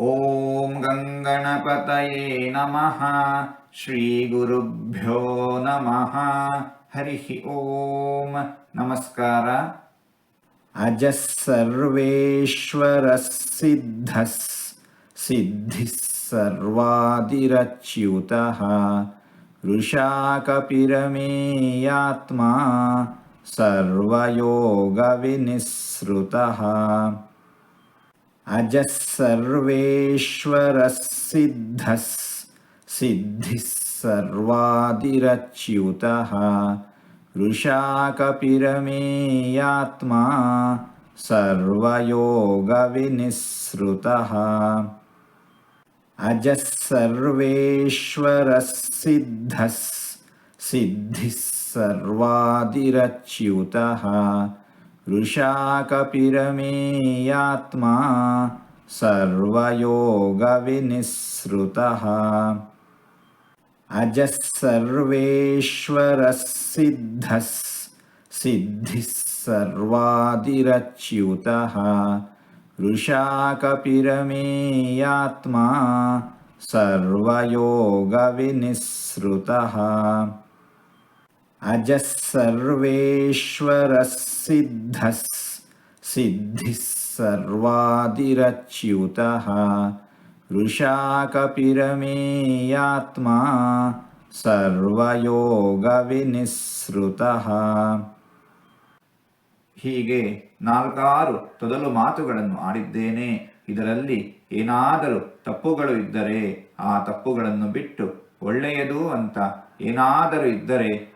ॐ गङ्गणपतये नमः श्रीगुरुभ्यो नमः। हरिः ॐ नमस्कार। अजः सर्वेश्वरः सिद्धिः सर्वादिरच्युतः। वृशाकपिरमेयात्मा सर्वयोगविनिःसृतः। अजः सर्वेश्वरः सिद्धः सिद्धिः सर्वादिरच्युतः। वृषाकपिरमेयात्मा सर्वयोगविनिःसृतः। अजः सर्वेश्वरः सिद्धः सिद्धिः सर्वादिरच्युतः वृषाकपिरमेयात्मा सर्वयोगविनिःसृतः। अजः सर्वेश्वरः सिद्धः सिद्धिः सर्वादिरच्युतः। वृषाकपिरमेयात्मा सर्वयोगविनिःसृतः अजः सर्वेश्वरः सिद्धः सिद्धिः सर्वादिरच्युतः वृषाकपिरमेयात्मा ಸರ್ವಯೋಗವಿನಿಃಸೃತಃ ಹೀಗೆ ನಾಲ್ಕಾರು ತೊದಲು ಮಾತುಗಳನ್ನು ಆಡಿದ್ದೇನೆ ಇದರಲ್ಲಿ ಏನಾದರೂ ತಪ್ಪುಗಳು ಇದ್ದರೆ ಆ ತಪ್ಪುಗಳನ್ನು ಬಿಟ್ಟು ಒಳ್ಳೆಯದು ಅಂತ ಏನಾದರೂ ಇದ್ದರೆ